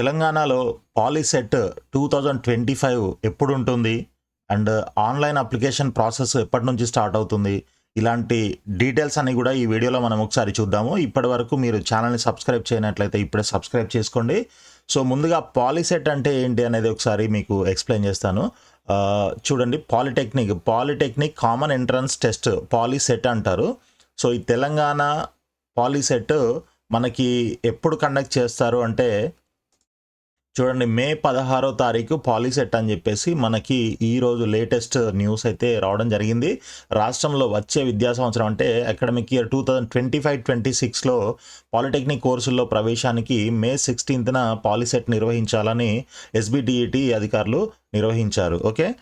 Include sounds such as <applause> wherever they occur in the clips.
తెలంగాణలో POLYCET two thousand twenty five ఎప్పుడు ఉంటుంది అండ్ ఆన్లైన్ అప్లికేషన్ ప్రాసెస్ ఎప్పటి నుంచి స్టార్ట్ అవుతుంది? ఇలాంటి డీటెయిల్స్ అన్ని కూడా ఈ వీడియోలో మనం ఒకసారి చూద్దాము. ఇప్పటి వరకు మీరు ఛానల్ని సబ్స్క్రైబ్ చేయనట్లయితే ఇప్పుడే సబ్స్క్రైబ్ చేసుకోండి. సో ముందుగా పాలిసెట్ అంటే ఏంటి అనేది ఒకసారి మీకు ఎక్స్ప్లెయిన్ చేస్తాను. చూడండి polytechnic polytechnic common entrance test POLYCET అంటారు. సో ఈ తెలంగాణ పాలిసెట్ మనకి ఎప్పుడు కండక్ట్ చేస్తారు అంటే చూడండి మే పదహారో తారీఖు పాలిసెట్ అని చెప్పేసి మనకి ఈ రోజు లేటెస్ట్ న్యూస్ అయితే రావడం జరిగింది. రాష్ట్రంలో వచ్చే విద్యా సంవత్సరం అంటే academic year two thousand twenty five twenty సిక్స్లో పాలిటెక్నిక్ కోర్సుల్లో ప్రవేశానికి మే సిక్స్టీన్త్న పాలిసెట్ నిర్వహించాలని ఎస్బిటిఈటి అధికారులు నిర్వహించారు. ఓకే?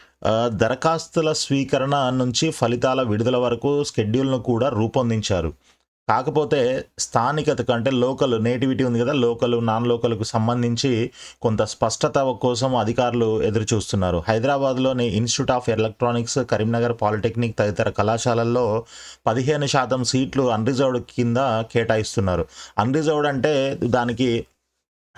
దరఖాస్తుల స్వీకరణ నుంచి ఫలితాల విడుదల వరకు స్కెడ్యూల్ను కూడా రూపొందించారు. కాకపోతే స్థానికత కంటే లోకల్ నేటివిటీ ఉంది కదా లోకల్ నాన్ లోకల్కు సంబంధించి కొంత స్పష్టత కోసం అధికారులు ఎదురు చూస్తున్నారు హైదరాబాద్లోని institute of electronics Karimnagar polytechnic తదితర కళాశాలల్లో పదిహేను శాతం సీట్లు అన్రిజర్వ్డ్ కింద కేటాయిస్తున్నారు. అన్రిజర్వ్డ్ అంటే దానికి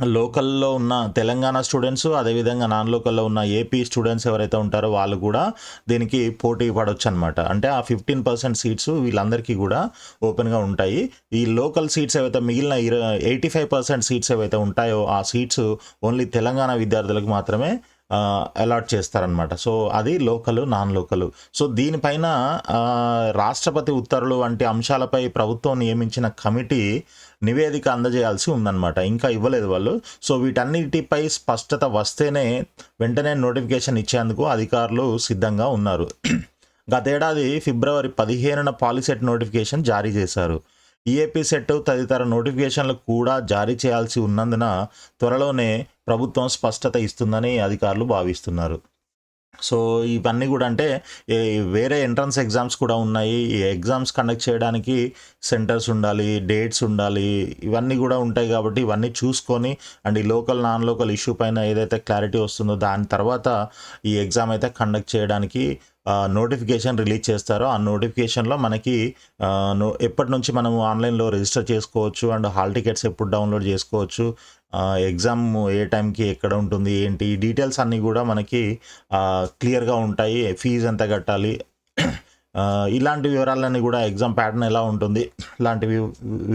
లోకల్లో ఉన్న తెలంగాణ స్టూడెంట్స్ అదేవిధంగా నాన్ లోకల్లో ఉన్న ఏపీ స్టూడెంట్స్ ఎవరైతే ఉంటారో వాళ్ళు కూడా దీనికి పోటీ పడవచ్చు అనమాట అంటే ఆ ఫిఫ్టీన్ పర్సెంట్ సీట్స్ వీళ్ళందరికీ కూడా ఓపెన్గా ఉంటాయి. ఈ లోకల్ సీట్స్ ఏవైతే మిగిలిన ఎయిటీ ఫైవ్ పర్సెంట్ సీట్స్ ఏవైతే ఉంటాయో ఆ సీట్స్ ఓన్లీ తెలంగాణ విద్యార్థులకు మాత్రమే అలాట్ చేస్తారనమాట సో అది లోకల్ నాన్ లోకల్ సో దీనిపైన రాష్ట్రపతి ఉత్తర్వులు వంటి అంశాలపై ప్రభుత్వం నియమించిన కమిటీ నివేదిక అందజేయాల్సి ఉందన్నమాట. ఇంకా ఇవ్వలేదు వాళ్ళు. సో వీటన్నిటిపై స్పష్టత వస్తేనే వెంటనే నోటిఫికేషన్ ఇచ్చేందుకు అధికారులు సిద్ధంగా ఉన్నారు. <clears throat> గతేడాది ఫిబ్రవరి పదిహేనున పాలిసెట్ నోటిఫికేషన్ జారీ చేశారు. ఈఏపీ సెట్ తదితర నోటిఫికేషన్లు కూడా జారీ చేయాల్సి ఉన్నందున త్వరలోనే ప్రభుత్వం స్పష్టత ఇస్తుందని అధికారులు భావిస్తున్నారు. సో ఇవన్నీ కూడా అంటే వేరే ఎంట్రన్స్ ఎగ్జామ్స్ కూడా ఉన్నాయి. ఈ ఎగ్జామ్స్ కండక్ట్ చేయడానికి సెంటర్స్ ఉండాలి డేట్స్ ఉండాలి ఇవన్నీ కూడా ఉంటాయి కాబట్టి ఇవన్నీ చూసుకొని అండ్ ఈ లోకల్ నాన్ లోకల్ ఇష్యూ పైన ఏదైతే క్లారిటీ వస్తుందో దాని తర్వాత ఈ ఎగ్జామ్ అయితే కండక్ట్ చేయడానికి నోటిఫికేషన్ రిలీజ్ చేస్తారో ఆ నోటిఫికేషన్లో మనకి ఎప్పటి నుంచి మనం ఆన్లైన్లో రిజిస్టర్ చేసుకోవచ్చు అండ్ హాల్ టికెట్స్ ఎప్పుడు డౌన్లోడ్ చేసుకోవచ్చు ఎగ్జామ్ ఏ టైంకి ఎక్కడ ఉంటుంది ఏంటి ఈ డీటెయిల్స్ అన్నీ కూడా మనకి క్లియర్గా ఉంటాయి ఫీజు ఎంత కట్టాలి ఇలాంటి వివరాలన్నీ కూడా ఎగ్జామ్ ప్యాటర్న్ ఎలా ఉంటుంది ఇలాంటి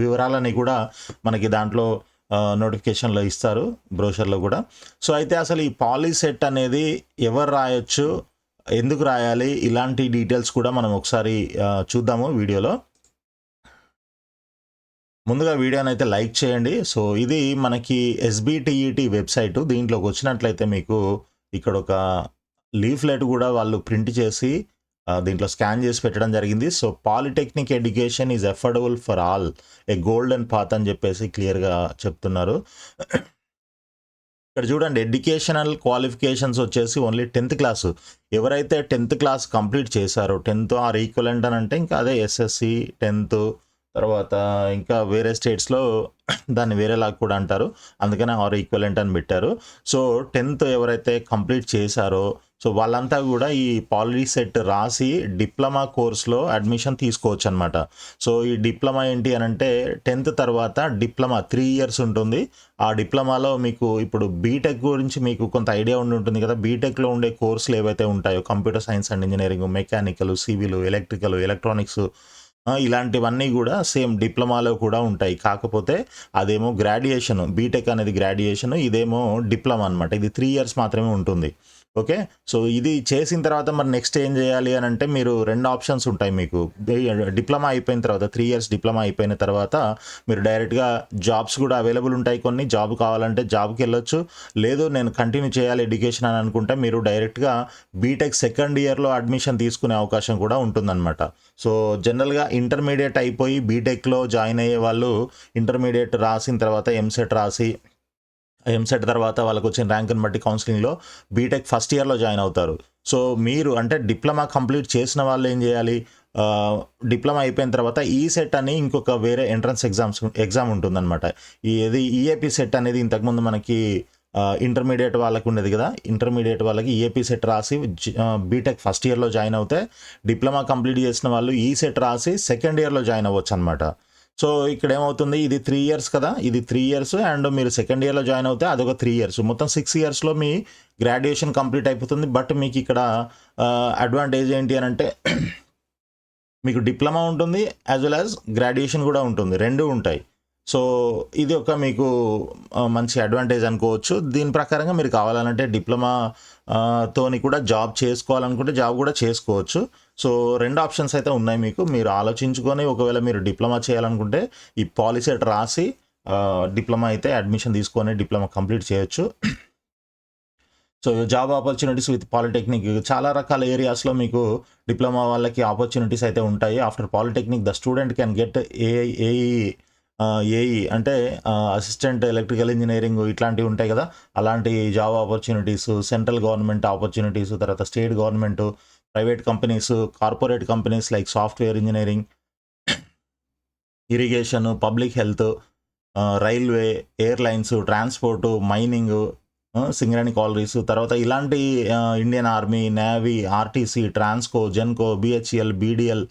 వివరాలన్నీ కూడా మనకి దాంట్లో నోటిఫికేషన్లో ఇస్తారు బ్రోషర్లో కూడా. సో అయితే అసలు ఈ పాలీ సెట్ అనేది ఎవరు రాయొచ్చు ఎందుకు రాయాలి? ఇలాంటి డీటెయిల్స్ కూడా మనం ఒకసారి చూద్దాము వీడియోలో. ముందుగా వీడియోని అయితే లైక్ చేయండి. సో ఇది మనకి ఎస్బిటిఈటి వెబ్సైట్. దీంట్లోకి వచ్చినట్లయితే మీకు ఇక్కడ ఒక లీఫ్లెట్ కూడా వాళ్ళు ప్రింట్ చేసి దీంట్లో స్కాన్ చేసి పెట్టడం జరిగింది. So polytechnic education is affordable for all. A golden path అని చెప్పేసి క్లియర్గా చెప్తున్నారు. ఇక్కడ చూడండి ఎడ్యుకేషనల్ క్వాలిఫికేషన్స్ వచ్చేసి ఓన్లీ టెన్త్ క్లాస్ ఎవరైతే టెన్త్ క్లాస్ కంప్లీట్ చేశారో టెన్త్ ఆర్ ఈక్వలెంట్ అని అంటే ఇంకా అదే ఎస్ఎస్సి టెన్త్ తర్వాత ఇంకా వేరే స్టేట్స్లో దాన్ని వేరేలాగా కూడా అంటారు. అందుకనే ఆర్ ఈక్వలెంట్ అని పెట్టారు. సో టెన్త్ ఎవరైతే కంప్లీట్ చేశారో సో వాళ్ళంతా కూడా ఈ పాలిసెట్ రాసి డిప్లొమా కోర్స్లో అడ్మిషన్ తీసుకోవచ్చు అనమాట సో ఈ డిప్లొమా ఏంటి అని అంటే టెన్త్ తర్వాత డిప్లొమా త్రీ ఇయర్స్ ఉంటుంది. ఆ డిప్లొమాలో మీకు ఇప్పుడు బీటెక్ గురించి మీకు కొంత ఐడియా ఉండి ఉంటుంది కదా. బీటెక్లో ఉండే కోర్సులు ఏవైతే ఉంటాయో computer science and engineering mechanical civil electrical electronics ఇలాంటివన్నీ కూడా సేమ్ డిప్లొమాలో కూడా ఉంటాయి. కాకపోతే అదేమో గ్రాడ్యుయేషన్ బీటెక్ అనేది గ్రాడ్యుయేషన్ ఇదేమో డిప్లొమా అనమాట ఇది త్రీ ఇయర్స్ మాత్రమే ఉంటుంది. ఓకే? సో ఇది చేసిన తర్వాత మరి నెక్స్ట్ ఏం చేయాలి అని అంటే మీరు రెండు ఆప్షన్స్ ఉంటాయి మీకు. డిప్లొమా అయిపోయిన తర్వాత త్రీ ఇయర్స్ డిప్లొమా అయిపోయిన తర్వాత మీరు డైరెక్ట్గా జాబ్స్ కూడా అవైలబుల్ ఉంటాయి కొన్ని. జాబ్ కావాలంటే జాబ్కి వెళ్ళొచ్చు. లేదు నేను కంటిన్యూ చేయాలి ఎడ్యుకేషన్ అని అనుకుంటే మీరు డైరెక్ట్గా బీటెక్ సెకండ్ ఇయర్లో అడ్మిషన్ తీసుకునే అవకాశం కూడా ఉంటుందన్నమాట. సో జనరల్గా ఇంటర్మీడియట్ అయిపోయి బీటెక్లో జాయిన్ అయ్యే వాళ్ళు ఇంటర్మీడియట్ రాసిన తర్వాత ఎంసెట్ రాసి ఎంసెట్ తర్వాత వాళ్ళకి వచ్చిన ర్యాంక్ని బట్టి కౌన్సిలింగ్లో బీటెక్ ఫస్ట్ ఇయర్లో జాయిన్ అవుతారు. సో మీరు అంటే డిప్లొమా కంప్లీట్ చేసిన వాళ్ళు ఏం చేయాలి? డిప్లొమా అయిపోయిన తర్వాత ఈ సెట్ అని ఇంకొక వేరే ఎంట్రన్స్ ఎగ్జామ్స్ ఎగ్జామ్ ఉంటుందన్నమాట. ఈ ఇది ఈఏపీ సెట్ అనేది ఇంతకుముందు మనకి ఇంటర్మీడియట్ వాళ్ళకి ఉండేది కదా? ఇంటర్మీడియట్ వాళ్ళకి ఈఏపీ సెట్ రాసి బీటెక్ ఫస్ట్ ఇయర్లో జాయిన్ అవుతే డిప్లొమా కంప్లీట్ చేసిన వాళ్ళు ఈ సెట్ రాసి సెకండ్ ఇయర్లో జాయిన్ అవ్వచ్చు అనమాట సో ఇక్కడ ఏమవుతుంది ఇది త్రీ ఇయర్స్ కదా? ఇది త్రీ ఇయర్స్ అండ్ మీరు సెకండ్ ఇయర్లో జాయిన్ అవుతే అదొక త్రీ ఇయర్స్ మొత్తం సిక్స్ ఇయర్స్లో మీ గ్రాడ్యుయేషన్ కంప్లీట్ అయిపోతుంది. బట్ మీకు ఇక్కడ అడ్వాంటేజ్ ఏంటి అని అంటే మీకు డిప్లొమా ఉంటుంది యాజ్ వెల్ యాజ్ గ్రాడ్యుయేషన్ కూడా ఉంటుంది. రెండు ఉంటాయి. సో ఇది ఒక మీకు మంచి అడ్వాంటేజ్ అనుకోవచ్చు. దీని ప్రకారంగా మీరు కావాలంటే డిప్లొమా తోని కూడా జాబ్ చేసుకోవాలనుకుంటే జాబ్ కూడా చేసుకోవచ్చు. సో రెండు ఆప్షన్స్ అయితే ఉన్నాయి మీకు. మీరు ఆలోచించుకొని ఒకవేళ మీరు డిప్లొమా చేయాలనుకుంటే ఈ పాలిసెట్ రాసి డిప్లొమా అయితే అడ్మిషన్ తీసుకొని డిప్లొమా కంప్లీట్ చేయొచ్చు. So job opportunities with polytechnic చాలా రకాల ఏరియాస్లో మీకు డిప్లొమా వాళ్ళకి ఆపర్చునిటీస్ అయితే ఉంటాయి. After polytechnic the student can get a a AE అంటే అసిస్టెంట్ ఎలక్ట్రికల్ ఇంజనీరింగ్ ఇట్లాంటివి ఉంటాయి కదా. అలాంటి job opportunities central government opportunities తర్వాత state government private companies corporate companies like software engineering irrigation public health railway airlines transport mining Singareni collieries తర్వాత ఇలాంటి Indian army navy RTC Transco Genco BHL BDL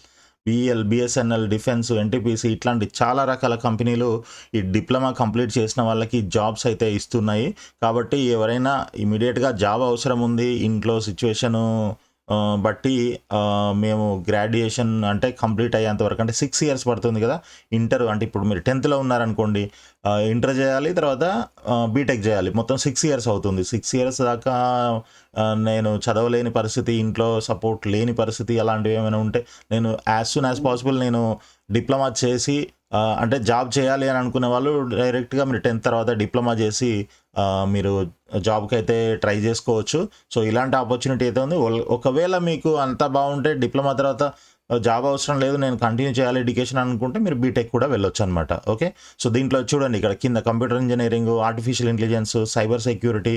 BL BSNL defence NTPC ఇట్లాంటి చాలా రకాల కంపెనీలు ఈ diploma complete చేసిన వాళ్ళకి jobs అయితే ఇస్తున్నాయి. కాబట్టి ఎవరైనా ఇమీడియట్గా జాబ్ అవసరం ఉంది ఇంట్లో సిచ్యువేషను బట్టి మేము గ్రాడ్యుయేషన్ అంటే కంప్లీట్ అయ్యేంత వరకు అంటే సిక్స్ ఇయర్స్ పడుతుంది కదా ఇంటర్ అంటే ఇప్పుడు మీరు టెన్త్లో ఉన్నారనుకోండి ఇంటర్ చేయాలి తర్వాత బీటెక్ చేయాలి. మొత్తం సిక్స్ ఇయర్స్ అవుతుంది. సిక్స్ ఇయర్స్ దాకా నేను చదవలేని పరిస్థితి ఇంట్లో సపోర్ట్ లేని పరిస్థితి అలాంటివి ఏమైనా ఉంటే నేను యాజ్ సూన్ యాజ్ పాసిబుల్ నేను డిప్లొమా చేసి అంటే జాబ్ చేయాలి అని అనుకునే వాళ్ళు డైరెక్ట్గా మీరు టెన్త్ తర్వాత డిప్లొమా చేసి మీరు జాబ్కి అయితే ట్రై చేసుకోవచ్చు. సో ఇలాంటి ఆపర్చునిటీ అయితే ఉంది. ఒకవేళ మీకు అంత బాగుంటే డిప్లొమా తర్వాత జాబ్ అవసరం లేదు నేను కంటిన్యూ చేయాలి ఎడ్యుకేషన్ అనుకుంటే మీరు బీటెక్ కూడా వెళ్ళొచ్చు అనమాట ఓకే? సో దీంట్లో చూడండి ఇక్కడ కింద computer engineering artificial intelligence cyber security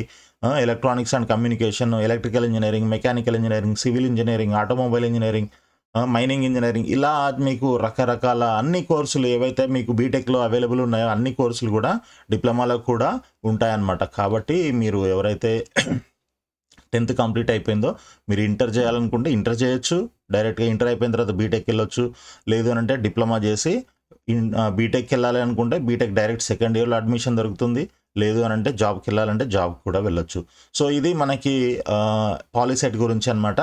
electronics and communication electrical engineering mechanical engineering civil engineering automobile engineering mining engineering ఇలా మీకు రకరకాల అన్ని కోర్సులు ఏవైతే మీకు బీటెక్లో అవైలబుల్ ఉన్నాయో అన్ని కోర్సులు కూడా డిప్లొమాలో కూడా ఉంటాయన్నమాట. కాబట్టి మీరు ఎవరైతే <clears throat> టెన్త్ కంప్లీట్ అయిపోయిందో మీరు ఇంటర్ చేయాలనుకుంటే ఇంటర్ చేయొచ్చు డైరెక్ట్గా ఇంటర్ అయిపోయిన తర్వాత బీటెక్ వెళ్ళొచ్చు. లేదు అని అంటే డిప్లొమా చేసి బీటెక్కి బీటెక్ వెళ్ళాలి అనుకుంటే బీటెక్ డైరెక్ట్ సెకండ్ ఇయర్లో అడ్మిషన్ దొరుకుతుంది. లేదు అని అంటే జాబ్కి వెళ్ళాలంటే జాబ్ కూడా వెళ్ళొచ్చు. సో ఇది మనకి పాలిసెట్ గురించి అనమాట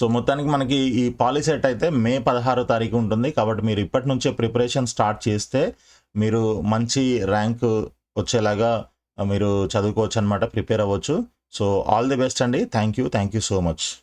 సో మొత్తానికి మనకి ఈ పాలిసెట్ అయితే మే పదహారో తారీఖు ఉంటుంది. కాబట్టి మీరు ఇప్పటి నుంచే ప్రిపరేషన్ స్టార్ట్ చేస్తే మీరు మంచి ర్యాంక్ వచ్చేలాగా మీరు చదువుకోవచ్చు అనమాట ప్రిపేర్ అవ్వచ్చు. సో ఆల్ ది బెస్ట్ అండి. Thank you. Thank you so much.